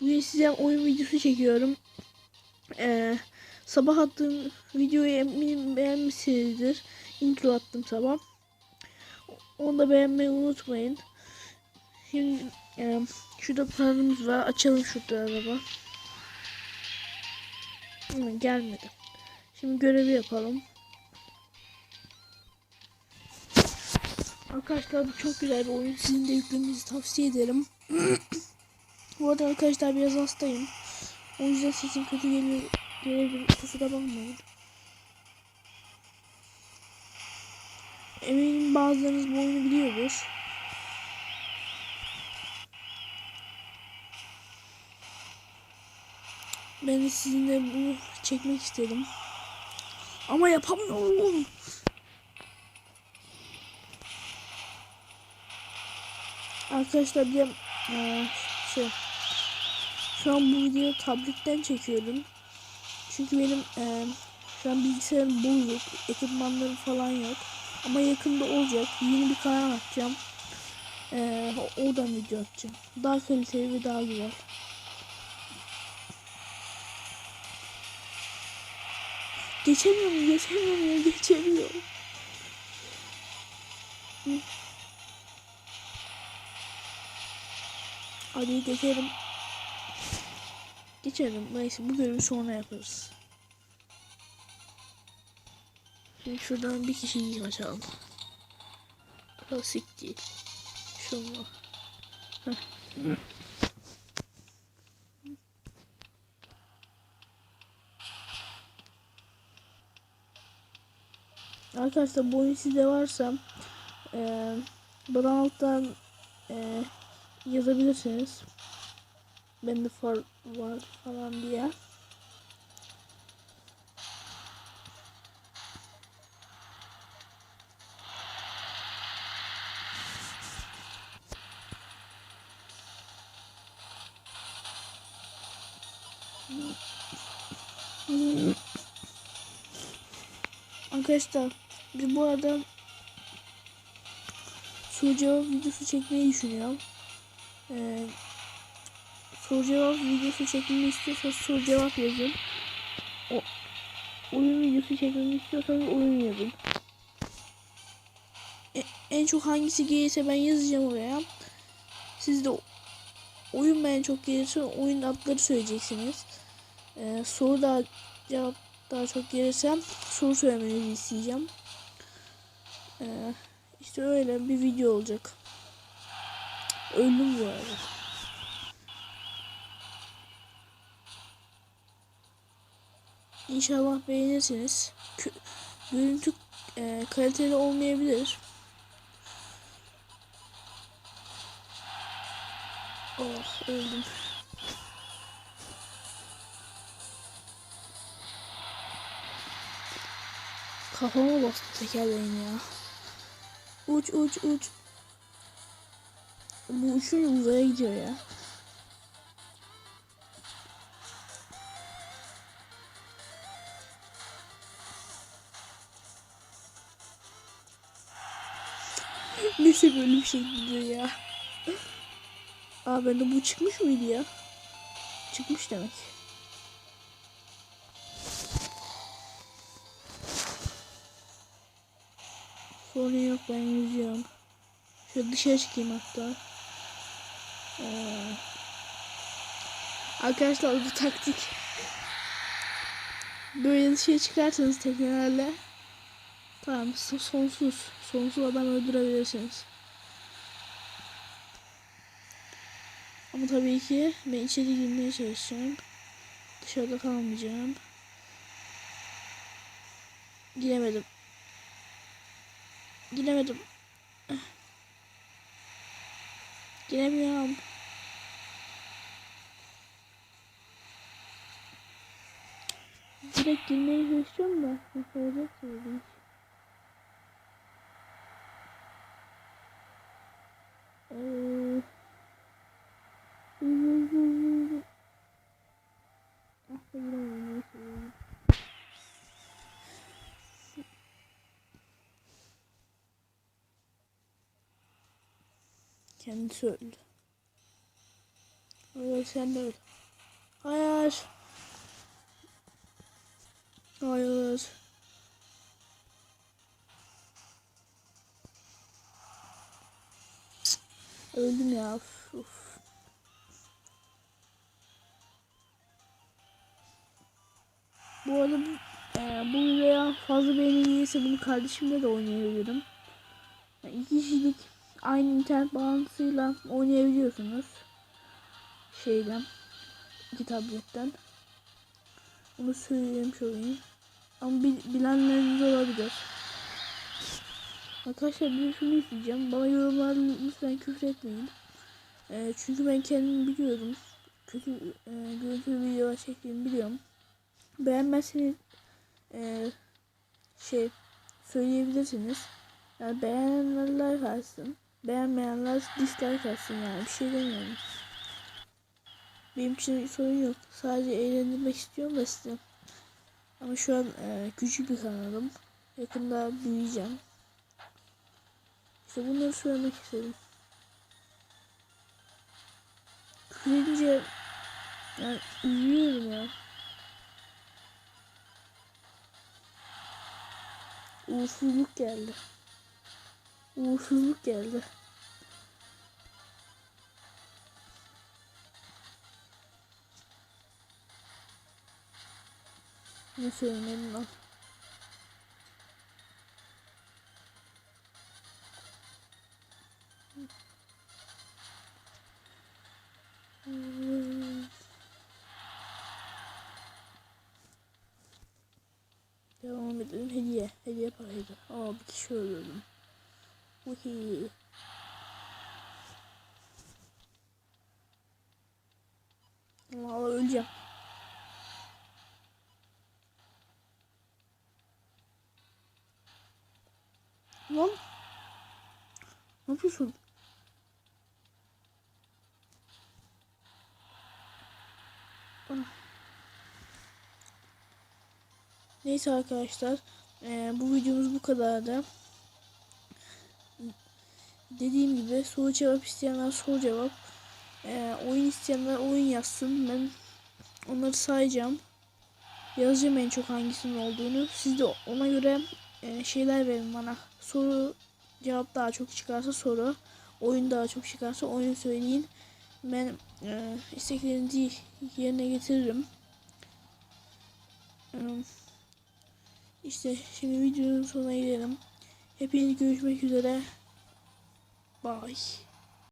Bugün size oyun videosu çekiyorum. Ee, sabah attığım videoyu eminim beğenmişsinizdir. Intro attım sabah. Onu da beğenmeyi unutmayın. Şimdi e, şurada paramız var. Açalım şurada araba. Hı, gelmedi. Şimdi görevi yapalım. Arkadaşlar bu çok güzel bir oyun. Sizin de yüklemenizi tavsiye ederim. Bu arada arkadaşlar biraz hastayım. O yüzden sesim kötü geliyor. Gelebilir. Kusura bakmayın. Eminim bazılarınız bu oyunu biliyordur. Ben de sizinle bunu çekmek istedim. Ama yapamıyorum. Arkadaşlar bir şey şu an bu videoyu tabletten çekiyorum. Çünkü benim eee, şu an bilgisayarım bozuk. Ekipmanlarım falan yok. Ama yakında olacak. Yeni bir kanal açacağım. Eee oradan video atacağım. Daha kaliteli ve daha güzel. Geçemiyorum, geçemiyorum ya, geçemiyorum. Hadi geçelim. Geçelim. Neyse bu bölümü sonra yaparız. Şimdi şuradan bir kişiyi açalım. Klasik değil. Heh. Arkadaşlar bu oyun sizde varsa eee bana alttan eee yazabilirsiniz. Bende far var falan diye. Arkadaşlar biz bu arada soru cevap videosu çekmeyi düşünüyorum. Ee, soru cevap videosu çekmemi istiyorsanız soru cevap yazın. O, oyun videosu çekmemi istiyorsanız oyun yazın. E, en çok hangisi gelirse ben yazacağım oraya. Siz de oyun ben çok gelirse oyun adları söyleyeceksiniz. Ee, soru daha cevap daha çok gelirse soru söylemenizi isteyeceğim. Ee, işte öyle bir video olacak. Öldüm bu arada. İnşallah beğenirsiniz. Görüntü e, kaliteli olmayabilir. Oh öldüm. Kafama bastı tekerleğin ya. Uç uç uç. Bu uçun uzaya gidiyor ya. Neyse böyle bir şey gidiyor ya. Aa bende bu çıkmış mıydı ya? Çıkmış demek. Sorun yok ben yüzüyorum. Şöyle dışarı çıkayım hatta. Ee, arkadaşlar bu taktik. Böyle dışarı çıkarsanız teknelerle tamam so- sonsuz sonsuz adam öldürebilirsiniz. Ama tabii ki ben içeri girmeye çalışacağım. Dışarıda kalmayacağım. Giremedim. Giremedim. Giremiyorum. Direkt girmeye çalışıyorum da. Nasıl olacak. Kendisi öldü. Hayır sen de öl. Hayır. Öldüm ya. Uf, uf. Bu arada bu, e, bu videoya fazla beğeni gelirse bunu kardeşimle de oynayabilirim. Yani iki kişilik aynı internet bağlantısıyla oynayabiliyorsunuz. Şeyden, iki tabletten. Onu söylemiş olayım. Ama bil, bilenleriniz olabilir. Arkadaşlar bir şunu isteyeceğim. Bana yorumlarda lütfen küfür etmeyin. E, çünkü ben kendim biliyorum. Kötü e, görüntülü videolar çektiğimi biliyorum. Beğenmezseniz e, şey söyleyebilirsiniz. Yani beğenenler like atsın. Beğenmeyenler dislike atsın yani bir şey demiyorum. Benim için sorun yok. Sadece eğlendirmek istiyorum da size. Ama şu an e, küçük bir kanalım. Yakında büyüyeceğim. İşte bunları söylemek istedim. Küfürünce yani üzülüyorum ya. Uğursuzluk geldi. Uğursuzluk geldi. Ne söylemedim lan? Devam edelim. Hediye. Hediye paraydı. Aa bir kişi öldürdüm. Uhi. Valla öleceğim. Lan. Ne yapıyorsun? Neyse arkadaşlar. eee, bu videomuz bu kadardı. Dediğim gibi soru cevap isteyenler soru cevap. eee, oyun isteyenler oyun yazsın. Ben onları sayacağım. Yazacağım en çok hangisinin olduğunu. Siz de ona göre eee, şeyler verin bana. Soru cevap daha çok çıkarsa soru. Oyun daha çok çıkarsa oyun söyleyin. Ben eee isteklerinizi yerine getiririm. Eee, işte şimdi videonun sonuna gelelim. Hepiniz görüşmek üzere. Bye.